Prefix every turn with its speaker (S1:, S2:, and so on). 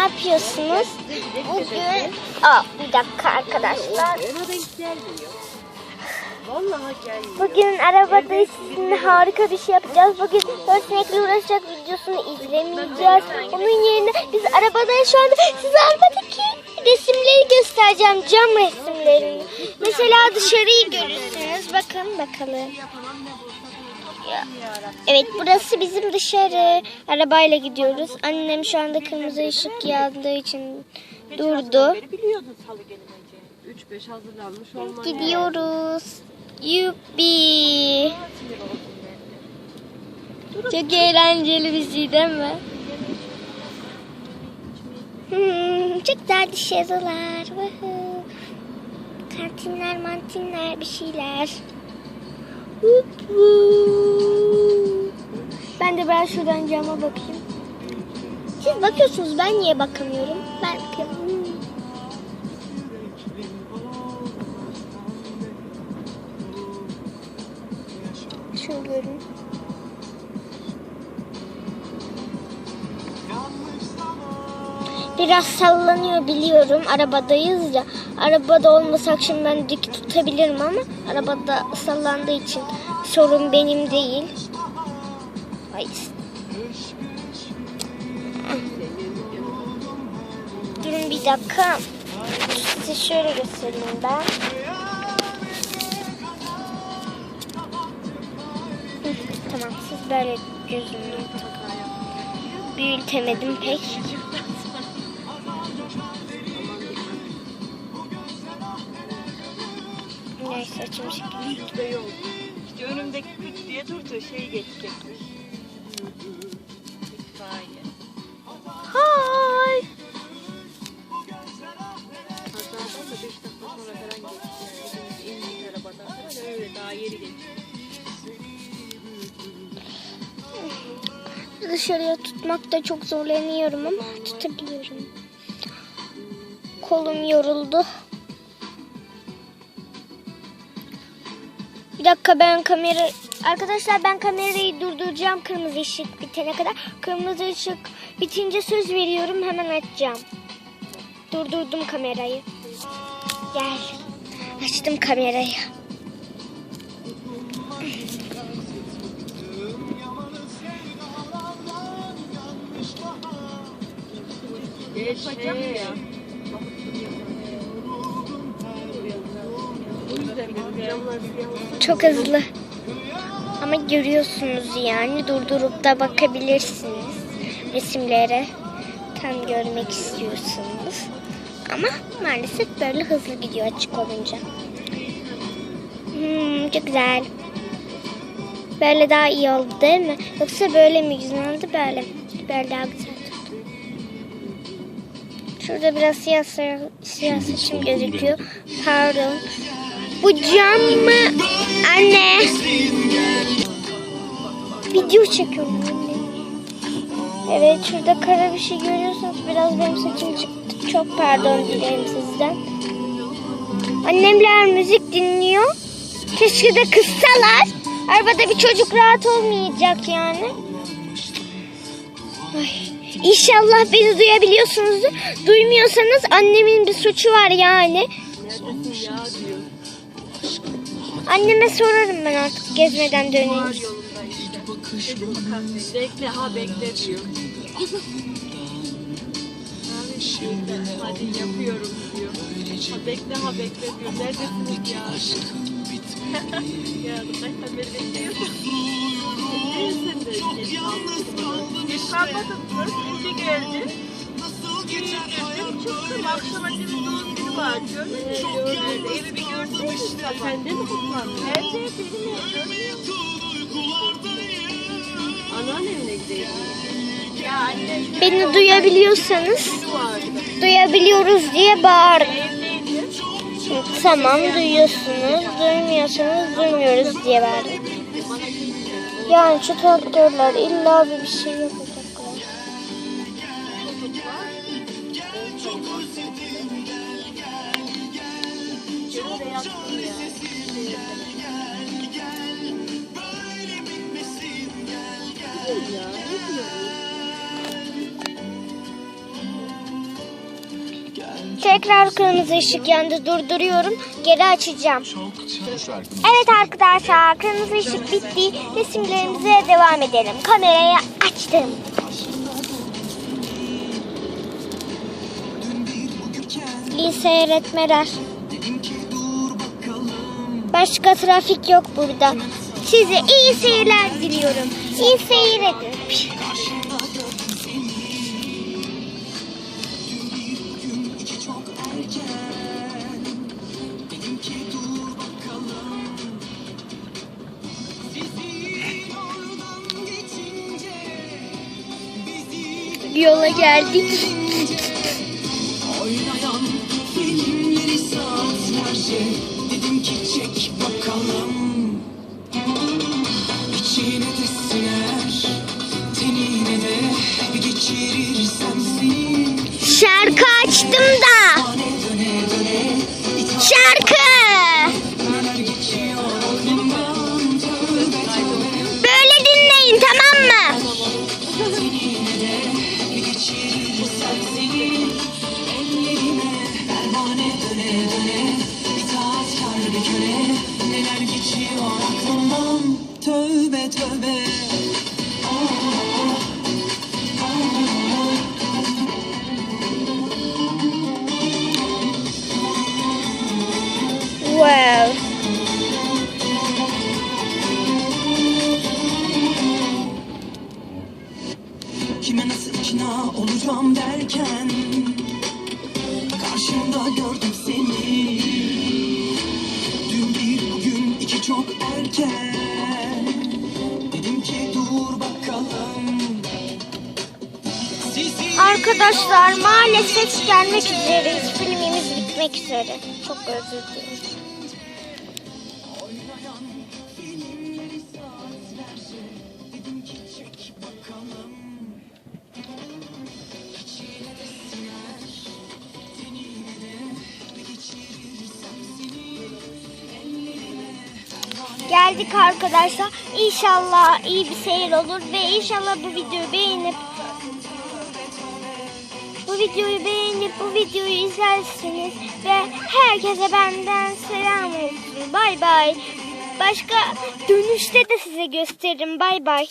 S1: yapıyorsunuz? Bugün... Aa, bir dakika arkadaşlar. Bugün arabada sizinle harika bir şey yapacağız. Bugün dört sinekle uğraşacak videosunu izlemeyeceğiz. Onun yerine biz arabadayız şu anda. Size arabadaki resimleri göstereceğim. Cam resimlerini. Mesela dışarıyı görürsünüz. Bakın bakalım. Evet burası bizim dışarı. Arabayla gidiyoruz. Annem şu anda kırmızı ışık yandığı için durdu.
S2: Beri biliyordun salı gelineceğini. 3-5 hazırlanmış olman
S1: Gidiyoruz. Yuppi. Çok eğlenceli bir şey değil mi? Hmm, çok güzel dışarılar. Kantinler, mantinler, bir şeyler. Ben de biraz şuradan cama bakayım. Siz bakıyorsunuz ben niye bakamıyorum? Ben bakıyorum. Şunu görün. Biraz sallanıyor biliyorum. Arabadayız ya. Arabada olmasak şimdi ben dik tutabilirim ama arabada sallandığı için sorun benim değil. Ay. Durun bir dakika. Size şöyle göstereyim ben. Tamam siz böyle gözünü büyütemedim pek. Neyse açım çekeyim.
S2: Rütbe yok. İşte önümdeki küt diye durdu şey geçecekmiş. İtfaiye.
S1: Hay.
S2: Kazadan da 5 dakika sonra falan geçti. Yani indik arabadan falan öyle daha yeri geçti.
S1: Dışarıya tutmakta çok zorlanıyorum ama tutabiliyorum. Kolum yoruldu. Dakika ben kamera... Arkadaşlar ben kamerayı durduracağım kırmızı ışık bitene kadar. Kırmızı ışık bitince söz veriyorum hemen açacağım. Durdurdum kamerayı. Gel. Açtım kamerayı.
S2: Geçeceğim
S1: Çok hızlı. Ama görüyorsunuz yani durdurup da bakabilirsiniz resimlere. Tam görmek istiyorsunuz. Ama maalesef böyle hızlı gidiyor açık olunca. Hmm, çok güzel. Böyle daha iyi oldu değil mi? Yoksa böyle mi güzel oldu böyle? Böyle daha güzel oldu. Şurada biraz siyah, siyah, saçım gözüküyor. Pardon. Bu mı? Anne. Video çekiyorum anne. Evet şurada kara bir şey görüyorsunuz. Biraz benim saçım çıktı. Çok pardon dilerim sizden. Annemler müzik dinliyor. Keşke de kıssalar. Arabada bir çocuk rahat olmayacak yani. Ay, İnşallah beni duyabiliyorsunuzdur. Duymuyorsanız annemin bir suçu var yani.
S2: Neredesin ya diyor.
S1: Anneme sorarım ben artık gezmeden
S2: kahve? Bekle ha bekle diyor. Hadi yapıyorum diyor. Ha bekle ha bekle diyor. Neredesiniz ya? ya kaç beri bekliyorsun. Neresin de geç kalmadın. Kız. Önce geldin. Giyindim çıktım. Akşam annemin doğum günü var. Görmedin mi? Evi bir gördün mü? Sende mi kutlandın? Nerede? Benim ev. Görmüyor musun? Anneannemle gidelim. Ya anne.
S1: Beni duyabiliyorsanız duyabiliyoruz diye bağır. Tamam duyuyorsunuz. Duymuyorsanız duymuyoruz diye
S2: giyince.
S1: Yani şu traktörler illa bir şey yapacaklar. Tekrar kırmızı ışık yandı. Durduruyorum. Geri açacağım. Evet arkadaşlar kırmızı ışık bitti. Resimlerimize devam edelim. Kamerayı açtım. İyi seyretmeler. Başka trafik yok burada. Size iyi seyirler diliyorum. İyi seyir. Yola geldik.
S3: Tövbe.
S1: Wow.
S3: Kime nasıl ikna olacağım derken Karşımda gördüm seni. Dün bir bugün iki çok erken
S1: Arkadaşlar maalesef gelmek üzereyiz. Filmimiz bitmek üzere. Çok özür dilerim. Geldik arkadaşlar. İnşallah iyi bir seyir olur ve inşallah bu videoyu beğenip bu videoyu beğenip bu videoyu izlersiniz ve herkese benden selam olsun. Bay bay. Başka dönüşte de size gösteririm. Bay bay.